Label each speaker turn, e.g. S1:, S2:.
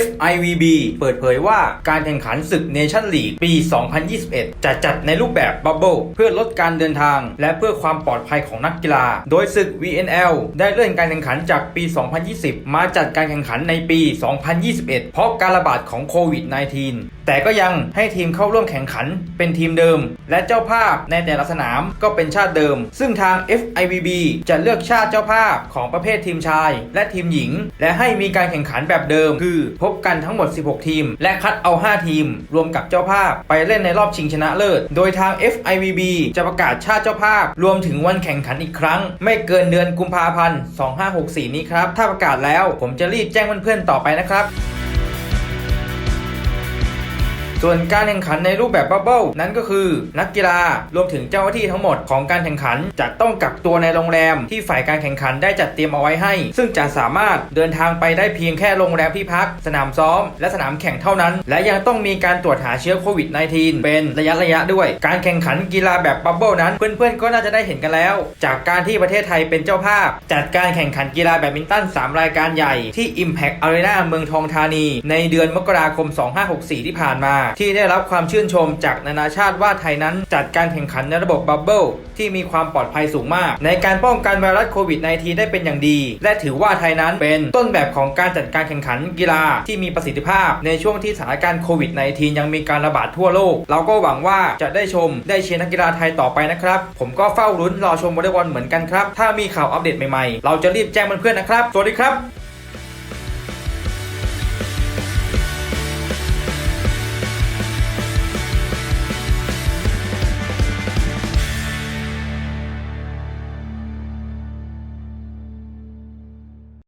S1: FIVB เปิดเผยว่าการแข่งขันศึกเนชั่นลีกปี 2021 จะจัดในรูปแบบบับเบิลเพื่อลดการเดินทาง และเพื่อความปลอดภัยของนักกีฬา โดยศึก VNL ได้เลื่อนการแข่งขันจากปี 2020 มาจัดการแข่งขันในปี 2021 เพราะการระบาดของโควิด -19 แต่ก็ยังให้ทีมเข้าร่วมแข่งขันเป็นทีมเดิม และเจ้าภาพในแต่ละสนามก็เป็นชาติเดิม ซึ่งทาง FIVB จะเลือกชาติเจ้าภาพของประเภททีมชาย และทีมหญิง และให้มีการแข่งขันแบบเดิม คือพบกันทั้งหมด 16 ทีม และคัดเอา 5 ทีม รวมกับเจ้าภาพ ไปเล่นในรอบชิงชนะเลิศ โดยทาง FIVB จะประกาศชาติเจ้าภาพ รวมถึงวันแข่งขันอีกครั้ง ไม่เกินเดือนกุมภาพันธ์ 2564 นี้ครับ ถ้าประกาศแล้วผมจะรีบแจ้งเพื่อนๆต่อไปนะครับ ส่วนการแข่งขันในรูปแบบบับเบิลนั้นก็คือ นักกีฬารวมถึงเจ้าหน้าที่ทั้งหมดของการแข่งขัน จะต้องกักตัวในโรงแรมที่ฝ่ายการแข่งขันได้จัดเตรียมเอาไว้ให้ ซึ่งจะสามารถเดินทางไปได้เพียงแค่โรงแรมที่พัก สนามซ้อม และสนามแข่งเท่านั้น และยังต้องมีการตรวจหาเชื้อโควิด -19 เป็นระยะระยะๆด้วย การแข่งขันกีฬาแบบบับเบิลนั้น เพื่อนๆก็น่าจะได้เห็นกันแล้ว จากการที่ประเทศไทยเป็นเจ้าภาพ จัดการแข่งขันกีฬาแบดมินตัน 3 รายการใหญ่ที่ Impact Arena เมืองทองธานี ในเดือนมกราคม 2564 ที่ผ่านมาที่ได้รับความชื่นชมจากนานาชาติว่าไทยนั้นจัดการแข่งขันในระบบบับเบิลที่มีความปลอดภัยสูงมาก ในการป้องกันไวรัสโควิด -19 ได้เป็นอย่างดี และถือว่าไทยนั้นเป็นต้นแบบของการจัดการแข่งขันกีฬาที่มีประสิทธิภาพ ในช่วงที่สถานการณ์โควิด -19 ยังมีการระบาดทั่วโลก เราก็หวังว่าจะได้ชมได้เชียร์นักกีฬาไทยต่อไปนะครับ ผมก็เฝ้าลุ้นรอชมวอลเลย์บอลเหมือนกันครับ ถ้ามีข่าวอัปเดตใหม่ๆ เราจะรีบแจ้งเพื่อนๆนะครับ สวัสดีครับ